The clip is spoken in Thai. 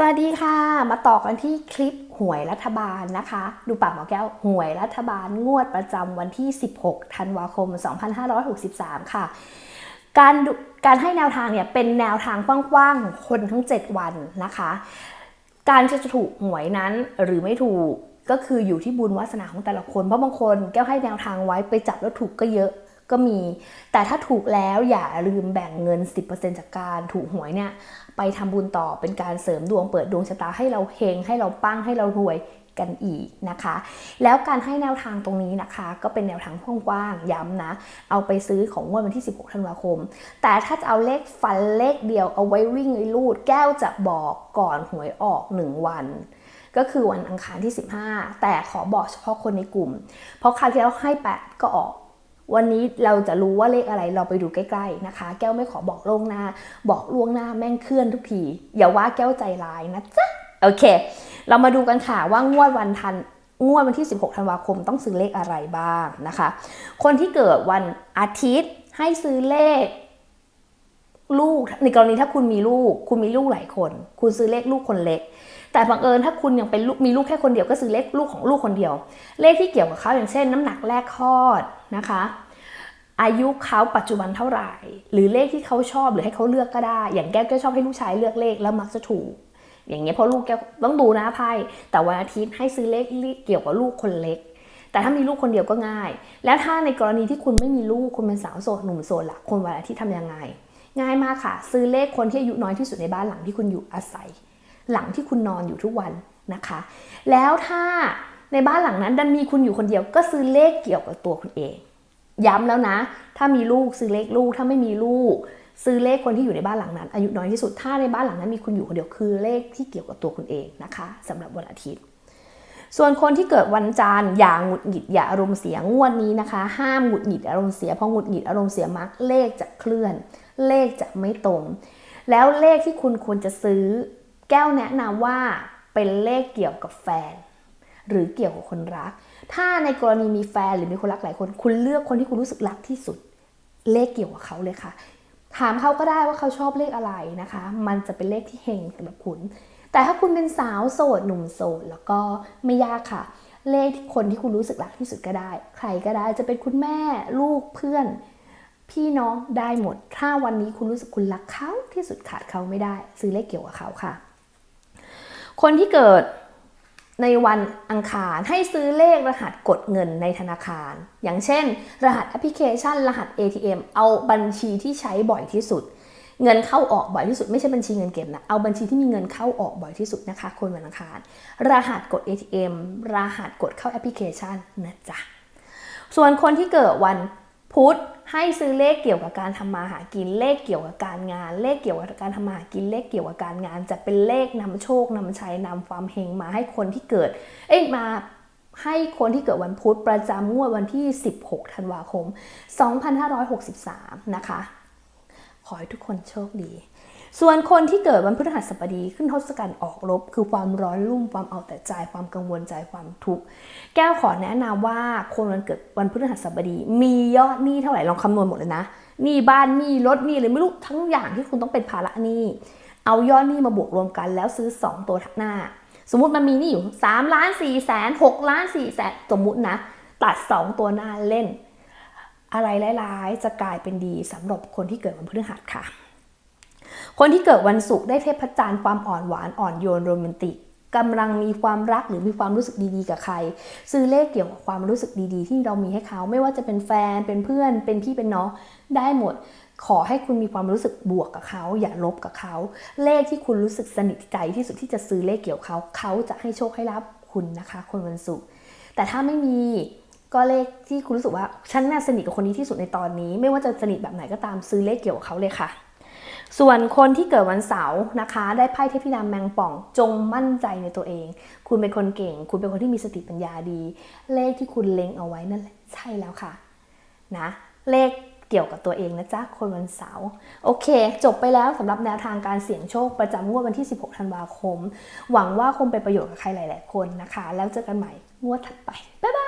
สวัสดีค่ะ มาต่อกันที่คลิปหวยรัฐบาลนะคะ ดูปากหมอแก้วหวยรัฐบาลงวดประจำวันที่ 16 ธันวาคม 2563 ค่ะ การการให้แนวทางเนี่ยเป็นแนวทางกว้างๆของคนทั้ง 7 วันนะคะ การจะถูกหวยนั้นหรือไม่ถูกก็คืออยู่ที่บุญวาสนาของแต่ละคน เพราะบางคนแก้วให้แนวทางไว้ไปจับแล้วถูกก็เยอะ ก็มี แต่ถ้าถูกแล้วอย่าลืมแบ่งเงิน 10%จากการถูกหวยเนี่ยไปทำบุญต่อเป็นการเสริมดวงเปิดดวงชะตาให้เราเฮงให้เราปังให้เรารวยกันอีกนะคะ แล้วการให้แนวทางตรงนี้นะคะ ก็เป็นแนวทางกว้างๆย้ำนะ เอาไปซื้อของงวดวันที่ 16 ธันวาคม แต่ถ้าจะเอาเลขฟันเลขเดียวเอาไว้วิ่งไว้ลูด แก้วจะบอกก่อนหวยออก 1 วัน ก็คือวันอังคารที่ 15 แต่ขอบอกเฉพาะคนในกลุ่ม เพราะคราวที่แล้วให้ 8 ก็ออก วันนี้เราจะรู้ว่าเลขอะไรเราไปดูใกล้ๆนะคะ แก้วไม่ขอบอกล่วงหน้า บอกล่วงหน้าแม่งเคลื่อนทุกที อย่าว่าแก้วใจร้ายนะจ๊ะโอเค เรามาดูกันค่ะว่างวดวันทันงวดวันที่ 16 ธันวาคมต้องซื้อเลขอะไรบ้างนะคะ คนที่เกิดวันอาทิตย์ให้ซื้อเลข ลูกในกรณีถ้าคุณมีลูก คุณมีลูกหลายคน คุณซื้อเลขลูกคนเล็ก แต่บังเอิญถ้าคุณยังเป็นลูกมีลูกแค่คนเดียวก็ซื้อเลขลูกของลูกคนเดียว เลขที่เกี่ยวกับเขาอย่างเช่น น้ำหนักแรกคลอดนะคะ อายุเขาปัจจุบันเท่าไหร่ หรือเลขที่เขาชอบหรือให้เขาเลือกก็ได้ อย่างแก้วก็ชอบให้ลูกชายเลือกเลขแล้วมักจะถูก อย่างเงี้ยเพราะลูกแก้วต้องดูนะไพ่แต่วันอาทิตย์ให้ซื้อเลขเกี่ยวกับลูกคนเล็กแต่ถ้ามีลูกคนเดียวก็ง่าย แล้วถ้าในกรณีที่คุณไม่มีลูก คุณเป็นสาวโสดหนุ่มโสดละคนวันอาทิตย์ทำยังไง ง่ายมากค่ะ ซื้อเลขคนที่อายุน้อยที่สุดในบ้านหลังที่คุณอยู่อาศัย หลังที่คุณนอนอยู่ทุกวันนะคะ แล้วถ้าในบ้านหลังนั้นดันมีคุณอยู่คนเดียวก็ซื้อเลขเกี่ยวกับตัวคุณเอง ย้ำแล้วนะ ถ้ามีลูกซื้อเลขลูกถ้าไม่มีลูก ซื้อเลขคนที่อยู่ในบ้านหลังนั้น อายุน้อยที่สุดถ้าในบ้านหลังนั้นมีคุณอยู่คนเดียวคือเลขที่เกี่ยวกับตัวคุณเองนะคะสำหรับวันอาทิตย์ ส่วนคนที่เกิดวันจันทร์อย่าหงุดหงิดอย่าอารมณ์เสียงวดนี้นะคะ ห้ามหงุดหงิดอารมณ์เสียเพราะหงุดหงิดอารมณ์เสียมักเลขจะเคลื่อน เลขจะไม่ตรง แล้วเลขที่คุณควรจะซื้อ แก้วแนะนำว่าเป็นเลขเกี่ยวกับแฟน หรือเกี่ยวกับคนรัก ถ้าในกรณีมีแฟนหรือมีคนรักหลายคน คุณเลือกคนที่คุณรู้สึกรักที่สุด เลขเกี่ยวกับเขาเลยค่ะ ถามเขาก็ได้ว่าเขาชอบเลขอะไรนะคะ มันจะเป็นเลขที่เฮงสำหรับคุณ แต่ถ้าคุณเป็นสาวโสดหนุ่มโสดแล้วก็ไม่ยากค่ะ เลขคนที่คุณรู้สึกรักที่สุดก็ได้ ใครก็ได้จะเป็นคุณแม่ลูกเพื่อน พี่น้องได้หมด ถ้าวันนี้คุณรู้สึกคุณรักเขาที่สุดขาดเขาไม่ได้ ซื้อเลขเกี่ยวกับเขาค่ะ คนที่เกิดในวันอังคารให้ซื้อเลขรหัสกดเงินในธนาคาร อย่างเช่น รหัสแอปพลิเคชัน รหัส ATM เอาบัญชีที่ใช้บ่อยที่สุด เงินเข้าออกบ่อยที่สุดไม่ใช่บัญชีเงินเก็บนะ เอาบัญชีที่มีเงินเข้าออกบ่อยที่สุดนะคะ คนวันอังคาร รหัสกด ATM รหัสกดเข้าแอปพลิเคชันนะจ๊ะ ส่วนคนที่เกิดวันพุธให้ซื้อเลขเกี่ยวกับการทำมาหากินเลขเกี่ยวกับการงาน เลขเกี่ยวกับการทำมาหากินเลขเกี่ยวกับการงาน จะเป็นเลขนำโชคนำชัยนำความเฮงมาให้คนที่เกิด เอ้ยมาให้คนที่เกิดวันพุธประจำงวดวันที่ 16 ธันวาคม 2563 นะคะ ขอให้ทุกคนโชคดี ส่วนคนที่เกิดวันพฤหัสบดีขึ้นทศกัณฐ์ออกรบคือความร้อนรุ่มความเอาแต่ใจความกังวลใจความทุกข์แก้วขอแนะนำว่าคนวันเกิดวันพฤหัสบดี มียอดหนี้เท่าไหร่ลองคำนวณหมดเลยนะหนี้บ้านหนี้รถหนี้เลยไม่รู้ทั้งอย่างที่คุณต้องเป็นภาระหนี้เอายอดหนี้มาบวกรวมกันแล้วซื้อ 2 ตัวทักหน้า สมมติมันมีหนี้อยู่3ล้าน4แสน6ล้าน4แสนสมมุตินะ ตัด 2 ตัวหน้าเล่น อะไรร้ายๆ จะกลายเป็นดีสำหรับคนที่เกิดวันพฤหัสค่ะ คนที่เกิดวันศุกร์ได้เทพจันทร์ความอ่อนหวานอ่อนโยนโรแมนติกกำลังมีความรักหรือมีความรู้สึกดีๆ กับใคร ซื้อเลขเกี่ยวกับความรู้สึกดีๆ ที่เรามีให้เขาไม่ว่าจะเป็นแฟนเป็นเพื่อนเป็นพี่เป็นน้องได้หมด ขอให้คุณมีความรู้สึกบวกกับเขา อย่าลบกับเขา เลขที่คุณรู้สึกสนิทใจที่สุดที่จะซื้อเลขเกี่ยวกับเขาเขาจะให้โชคให้ลาบคุณนะคะ คนวันศุกร์แต่ถ้าไม่มี ก็เลขที่คุณรู้สึกว่าฉันน่าสนิทกับคนนี้ที่สุดในตอนนี้ ไม่ว่าจะสนิทแบบไหนก็ตามซื้อเลขเกี่ยวกับเขาเลยค่ะ ส่วนคนที่เกิดวันเสาร์นะคะ ได้ไพ่เทพธิดาแมงป่องจงมั่นใจในตัวเอง คุณเป็นคนเก่ง คุณเป็นคนที่มีสติปัญญาดี เลขที่คุณเล็งเอาไว้นั่นแหละใช่แล้วค่ะนะเลขเกี่ยวกับตัวเองนะจ๊ะคนวันเสาร์โอเค จบไปแล้วสำหรับแนวทางการเสี่ยงโชคประจำงวดวันที่ 16 ธันวาคม หวังว่าคงเป็นประโยชน์กับใครหลาย ๆ คนนะคะ แล้วเจอกันใหม่งวดถัดไป บ๊ายบาย